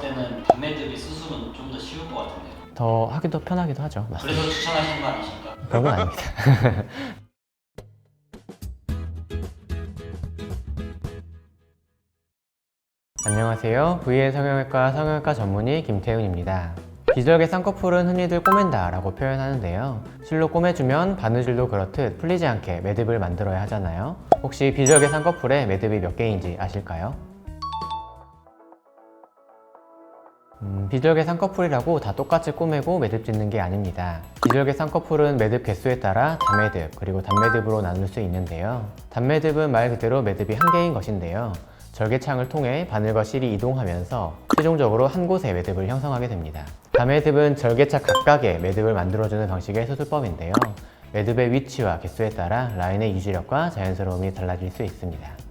봤을 때는 단매듭이 수술은 좀 더 쉬울 것 같은데요. 더 하기도 편하기도 하죠. 맞습니다. 그래서 추천하시는 거 아니실까? 그런 건 아닙니다. 안녕하세요. VA 성형외과 성형외과 전문의 김태훈입니다. 비절개 쌍꺼풀은 흔히들 꼬맨다 라고 표현하는데요. 실로 꼬매주면 바느질도 그렇듯 풀리지 않게 매듭을 만들어야 하잖아요. 혹시 비절개 쌍꺼풀에 매듭이 몇 개인지 아실까요? 음, 비절개 쌍꺼풀이라고 다 똑같이 꼬매고 매듭 짓는 게 아닙니다. 비절개 쌍꺼풀은 매듭 개수에 따라 단매듭 그리고 단매듭으로 나눌 수 있는데요. 단매듭은 말 그대로 매듭이 한 개인 것인데요. 절개창을 통해 바늘과 실이 이동하면서 최종적으로 한 곳에 매듭을 형성하게 됩니다. 단매듭은 절개차 각각의 매듭을 만들어주는 방식의 수술법인데요. 매듭의 위치와 개수에 따라 라인의 유지력과 자연스러움이 달라질 수 있습니다.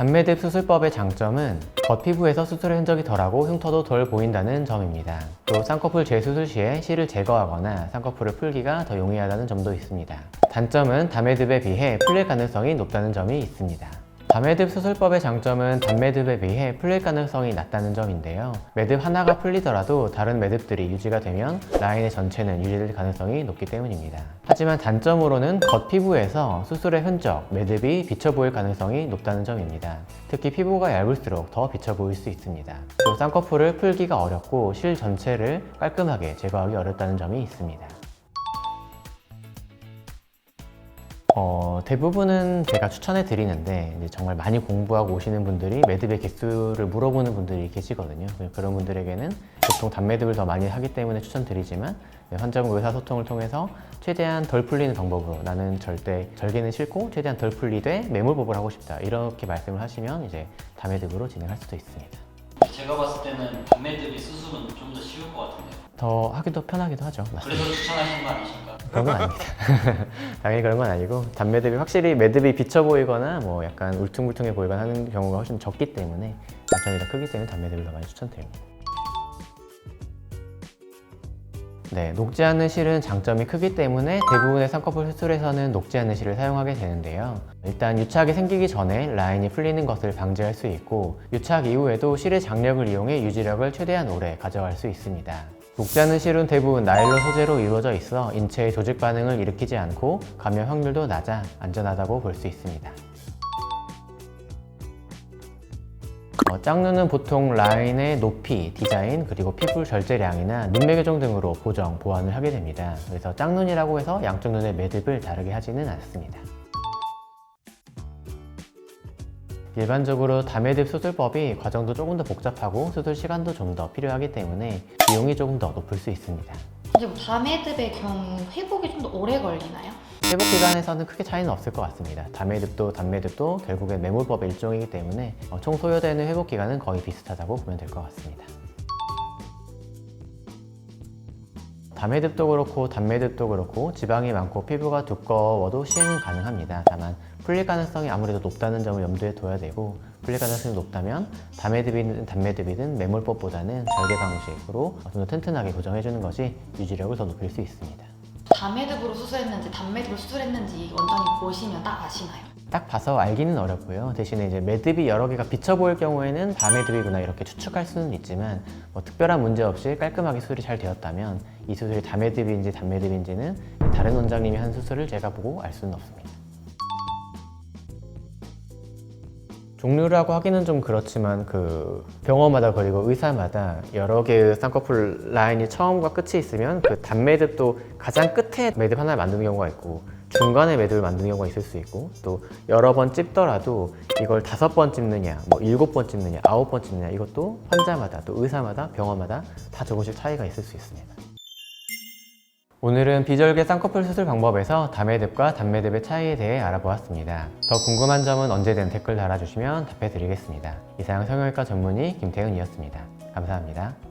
단매듭 수술법의 장점은 겉피부에서 수술의 흔적이 덜하고 흉터도 덜 보인다는 점입니다. 또 쌍꺼풀 재수술 시에 실을 제거하거나 쌍꺼풀을 풀기가 더 용이하다는 점도 있습니다. 단점은 단매듭에 비해 풀릴 가능성이 높다는 점이 있습니다. 단매듭 수술법의 장점은 단매듭에 비해 풀릴 가능성이 낮다는 점인데요. 매듭 하나가 풀리더라도 다른 매듭들이 유지가 되면 라인의 전체는 유지될 가능성이 높기 때문입니다. 하지만 단점으로는 겉피부에서 수술의 흔적, 매듭이 비쳐 보일 가능성이 높다는 점입니다. 특히 피부가 얇을수록 더 비쳐 보일 수 있습니다. 또 쌍꺼풀을 풀기가 어렵고 실 전체를 깔끔하게 제거하기 어렵다는 점이 있습니다. 어, 대부분은 제가 추천해 드리는데 이제 정말 많이 공부하고 오시는 분들이 매듭의 개수를 물어보는 분들이 계시거든요. 그런 분들에게는 보통 단매듭을 더 많이 하기 때문에 추천드리지만 네, 환자분 의사소통을 통해서 최대한 덜 풀리는 방법으로 나는 절대 절개는 싫고 최대한 덜 풀리되 매몰법을 하고 싶다 이렇게 말씀을 하시면 이제 단매듭으로 진행할 수도 있습니다. 제가 봤을 때는 단매듭이 수술은 좀 더 쉬울 것 같은데요. 더 하기도 편하기도 하죠. 그래서 추천하시는 거 아니실까? 그런 건 아닙니다. 당연히 그런 건 아니고 단매듭이 확실히 매듭이 비쳐 보이거나 뭐 약간 울퉁불퉁해 보이거나 하는 경우가 훨씬 적기 때문에 단점이 더 크기 때문에 단매듭을 더 많이 추천드립니다. 네, 녹지 않는 실은 장점이 크기 때문에 대부분의 쌍꺼풀 수술에서는 녹지 않는 실을 사용하게 되는데요. 일단 유착이 생기기 전에 라인이 풀리는 것을 방지할 수 있고 유착 이후에도 실의 장력을 이용해 유지력을 최대한 오래 가져갈 수 있습니다. 녹지 않는 실은 대부분 나일론 소재로 이루어져 있어 인체의 조직 반응을 일으키지 않고 감염 확률도 낮아 안전하다고 볼 수 있습니다. 어, 짝눈은 보통 라인의 높이, 디자인, 그리고 피부 절제량이나 눈매 교정 등으로 보정, 보완을 하게 됩니다. 그래서 짝눈이라고 해서 양쪽 눈의 매듭을 다르게 하지는 않습니다. 일반적으로 다매듭 수술법이 과정도 조금 더 복잡하고 수술 시간도 좀 더 필요하기 때문에 비용이 조금 더 높을 수 있습니다. 뭐 다매듭의 경우 회복이 좀 더 오래 걸리나요? 회복 기간에서는 크게 차이는 없을 것 같습니다. 단매듭도 단매듭도 결국엔 매몰법의 일종이기 때문에 어, 총 소요되는 회복 기간은 거의 비슷하다고 보면 될 것 같습니다. 다매듭도 그렇고 단매듭도 그렇고 지방이 많고 피부가 두꺼워도 시행은 가능합니다. 다만 풀릴 가능성이 아무래도 높다는 점을 염두에 둬야 되고 풀릴 가능성이 높다면 다매듭이든 단매듭이든 매몰법보다는 절개 방식으로 좀 더 튼튼하게 고정해주는 것이 유지력을 더 높일 수 있습니다. 다매듭으로 수술했는지 단매듭으로 수술했는지 원장님 보시면 딱 아시나요? 딱 봐서 알기는 어렵고요. 대신에 이제 매듭이 여러 개가 비쳐 보일 경우에는 다매듭이구나 이렇게 추측할 수는 있지만 뭐 특별한 문제 없이 깔끔하게 수술이 잘 되었다면 이 수술이 다매듭인지 단매듭인지는 다른 원장님이 한 수술을 제가 보고 알 수는 없습니다. 종류라고 하기는 좀 그렇지만 그 병원마다 그리고 의사마다 여러 개의 쌍꺼풀 라인이 처음과 끝이 있으면 그 단매듭도 가장 끝에 매듭 하나를 만드는 경우가 있고 중간에 매듭을 만드는 경우가 있을 수 있고 또 여러 번 찝더라도 이걸 다섯 번 찝느냐 뭐 일곱 번 찝느냐 아홉 번 찝느냐 이것도 환자마다 또 의사마다 병원마다 다 조금씩 차이가 있을 수 있습니다. 오늘은 비절개 쌍꺼풀 수술 방법에서 다매듭과 단매듭의 차이에 대해 알아보았습니다. 더 궁금한 점은 언제든 댓글 달아주시면 답해 드리겠습니다. 이상 성형외과 전문의 김태은이었습니다. 감사합니다.